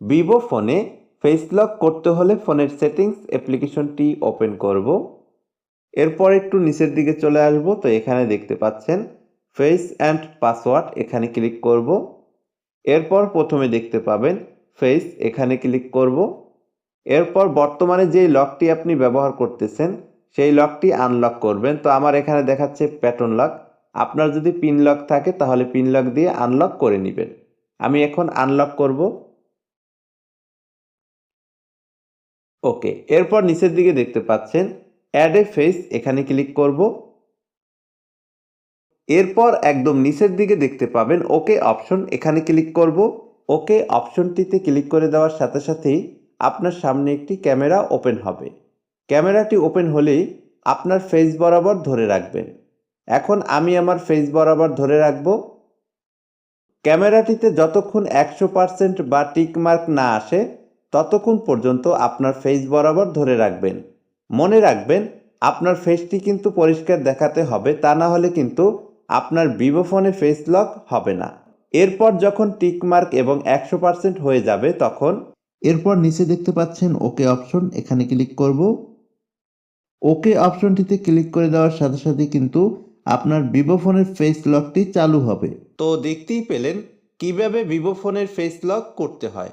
Vivo ফোনে face lock করতে হলে ফোনের সেটিংস অ্যাপ্লিকেশনটি ওপেন করব। এরপর একটু নিচের দিকে চলে আসব, তো এখানে দেখতে পাচ্ছেন ফেস অ্যান্ড পাসওয়ার্ড এখানে ক্লিক করব। এরপর প্রথমে দেখতে পাবেন ফেস এখানে ক্লিক করব। এরপর বর্তমানে যেই লকটি আপনি ব্যবহার করতেছেন, সেই লকটি আনলক করবেন। তো আমার এখানে দেখাচ্ছে প্যাটার্ন লক আপনার যদি পিন লক থাকে, তাহলে পিন লক দিয়ে আনলক করে নেবেন। আমি এখন আনলক করব। ওকে, এরপর নিচের দিকে দেখতে পাচ্ছেন অ্যাড এ ফেস এখানে ক্লিক করব। এরপর একদম নিচের দিকে দেখতে পাবেন ওকে অপশন এখানে ক্লিক করব। ওকে অপশনটিতে ক্লিক করে দেওয়ার সাথে সাথেই আপনার সামনে একটি ক্যামেরা ওপেন হবে। ক্যামেরাটি ওপেন হলেই আপনার ফেস বরাবর ধরে রাখবেন। এখন আমি আমার ফেস বরাবর ধরে রাখব। ক্যামেরাটিতে যতক্ষণ একশো পার্সেন্ট বা টিক মার্ক না আসে ততক্ষণ পর্যন্ত আপনার ফেস বরাবর ধরে রাখবেন। মনে রাখবেন, আপনার ফেসটি কিন্তু পরিষ্কার দেখাতে হবে, তা না হলে কিন্তু আপনার ভিভো ফোনে ফেস লক হবে না। এরপর যখন টিক মার্ক এবং একশো পার্সেন্ট হয়ে যাবে তখন এরপর নিচে দেখতে পাচ্ছেন ওকে অপশন এখানে ক্লিক করব। ওকে অপশনটিতে ক্লিক করে দেওয়ার সাথে সাথে কিন্তু আপনার ভিভো ফোনের ফেস লকটি চালু হবে। তো দেখতেই পেলেন কীভাবে ভিভো ফোনের ফেস লক করতে হয়।